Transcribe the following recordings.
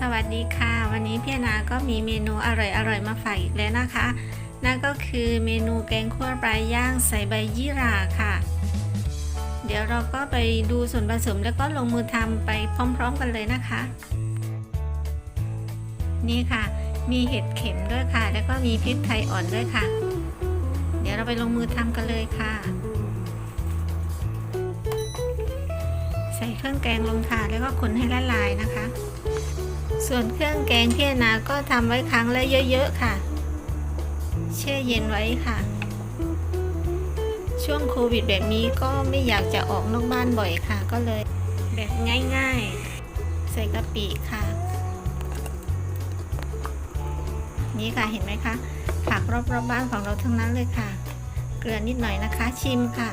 สวัสดีค่ะ วันนี้พี่นาก็มีเมนูอร่อยๆมาฝากอีกแล้วนะคะ นั่นก็คือเมนูแกงคั่วปลาย่างใส่ใบยี่หร่าค่ะ เดี๋ยวเราก็ไปดูส่วนผสมแล้วก็ลงมือทำไปพร้อมๆกันเลยนะคะ นี่ค่ะ มีเห็ดเข็มด้วยค่ะ แล้วก็มีพริกไทยอ่อนด้วยค่ะ เดี๋ยวเราไปลงมือทำกันเลยค่ะ ใส่เครื่องแกงลงค่ะแล้วก็คนให้ละลายนะคะ ส่วนเครื่องแกงพี่นาก็ทำไว้ครั้งละเยอะๆค่ะ แช่เย็นไว้ค่ะ ช่วงโควิดแบบนี้ก็ไม่อยากจะออกนอกบ้านบ่อยค่ะ ก็เลยแบบง่ายๆ ใส่กะปิค่ะ นี่ค่ะเห็นไหมคะ ผักรอบๆบบ้านของเราทั้งนั้นเลยค่ะ เกลือนิดหน่อยนะคะ ชิมค่ะ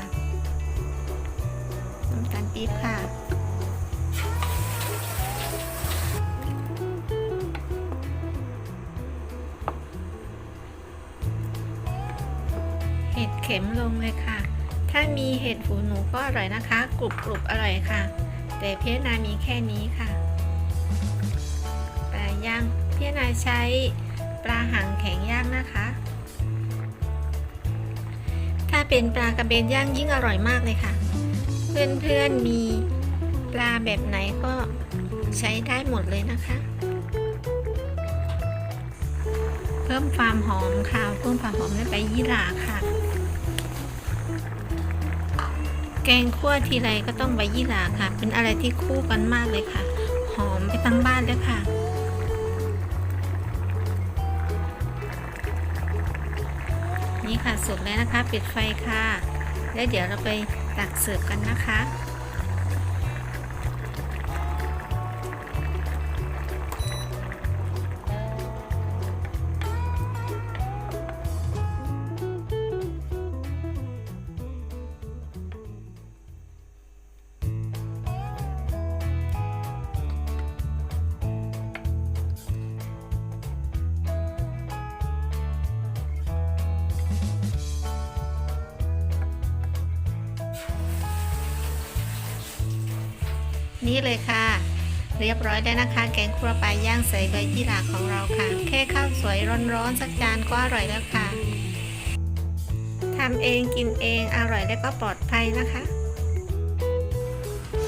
น้ำตาลปี๊บค่ะ เห็ดเข็มลงเลยค่ะ ถ้ามีเห็ดหูหนูก็อร่อยนะคะ กรุบกรุบอร่อยค่ะ แต่เพียนามีแค่นี้ค่ะ ปลาย่างเพียนาใช้ปลาหางแข็งย่างนะคะ ถ้าเป็นปลากระเบนย่างยิ่งอร่อยมากเลยค่ะ เพื่อนๆมีปลาแบบไหนก็ใช้ได้หมดเลยนะคะ เพิ่มความหอมค่ะ เพิ่มความหอมด้วยใบยี่หร่าค่ะ แกงคั่วทีไรก็ต้องใบยี่หร่าค่ะ เป็นอะไรที่คู่กันมากเลยค่ะ หอมไปทั้งบ้านเลยค่ะ นี่ค่ะสุกแล้วนะคะ ปิดไฟค่ะ แล้วเดี๋ยวเราไปตักเสิร์ฟกันนะคะ นี่เลยค่ะ เรียบร้อยแล้วนะคะ แกงครัวปลาย่างใส่ใบยี่หร่าของเราค่ะ แค่ข้าวสวยร้อนๆสักจานก็อร่อยแล้วค่ะทำเองกินเองอร่อยและก็ปลอดภัยนะคะ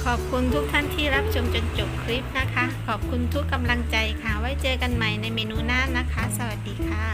ขอบคุณทุกท่านที่รับชมจนจบคลิปนะคะ ขอบคุณทุกกำลังใจค่ะ ไว้เจอกันใหม่ในเมนูหน้านะคะ สวัสดีค่ะ